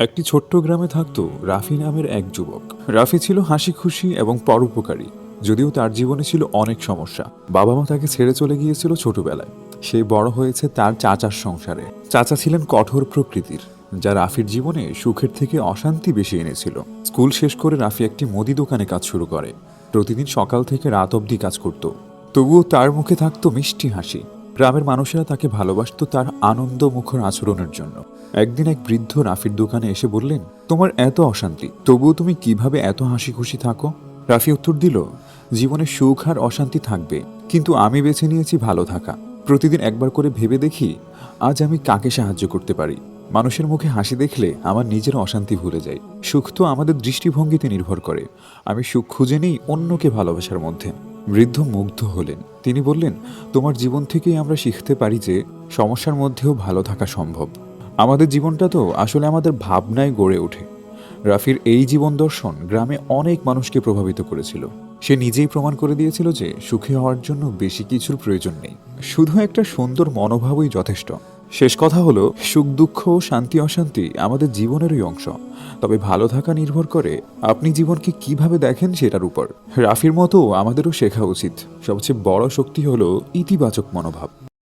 একটি ছোট্ট গ্রামে থাকতো রাফি নামের এক যুবক। রাফি ছিল হাসি খুশি এবং পরোপকারী, যদিও তার জীবনে ছিল অনেক সমস্যা। বাবা মা তাকে ছেড়ে চলে গিয়েছিল ছোটবেলায়। সে বড় হয়েছে তার চাচার সংসারে। চাচা ছিলেন কঠোর প্রকৃতির, যা রাফির জীবনে সুখের থেকে অশান্তি বেশি এনেছিল। স্কুল শেষ করে রাফি একটি মুদি দোকানে কাজ শুরু করে। প্রতিদিন সকাল থেকে রাত অবধি কাজ করত। তবুও তার মুখে থাকতো মিষ্টি হাসি। গ্রামের মানুষেরা তাকে ভালোবাসতো তার আনন্দ মুখর আচরণের জন্য। একদিন এক বৃদ্ধ রাফির দোকানে এসে বললেন, তোমার এত অশান্তি, তবুও তুমি কীভাবে এত হাসি খুশি থাকো? রাফি উত্তর দিল, জীবনে সুখ আর অশান্তি থাকবে, কিন্তু আমি বেছে নিয়েছি ভালো থাকা। প্রতিদিন একবার করে ভেবে দেখি, আজ আমি কাকে সাহায্য করতে পারি। মানুষের মুখে হাসি দেখলে আমার নিজের অশান্তি ভুলে যাই সুখ তো আমাদের দৃষ্টিভঙ্গিতে নির্ভর করে। আমি সুখ খুঁজে নেই অন্যকে ভালোবাসার মধ্যে। বৃদ্ধ মুগ্ধ হলেন। তিনি বললেন, তোমার জীবন থেকেই আমরা শিখতে পারি যে সমস্যার মধ্যেও ভালো থাকা সম্ভব। আমাদের জীবনটা তো আসলে আমাদের ভাবনায় গড়ে ওঠে। রাফির এই জীবন দর্শন গ্রামে অনেক মানুষকে প্রভাবিত করেছিল। সে নিজেই প্রমাণ করে দিয়েছিল যে সুখী হওয়ার জন্য বেশি কিছুর প্রয়োজন নেই। শুধু একটা সুন্দর মনোভাবই যথেষ্ট। শেষ কথা হলো, সুখ, দুঃখ, শান্তি, অশান্তি আমাদের জীবনেরই অংশ। তবে ভালো থাকা নির্ভর করে আপনি জীবনকে কীভাবে দেখেন সেটার উপর। রাফির মতো আমাদেরও শেখা উচিত। সবচেয়ে বড় শক্তি হলো ইতিবাচক মনোভাব।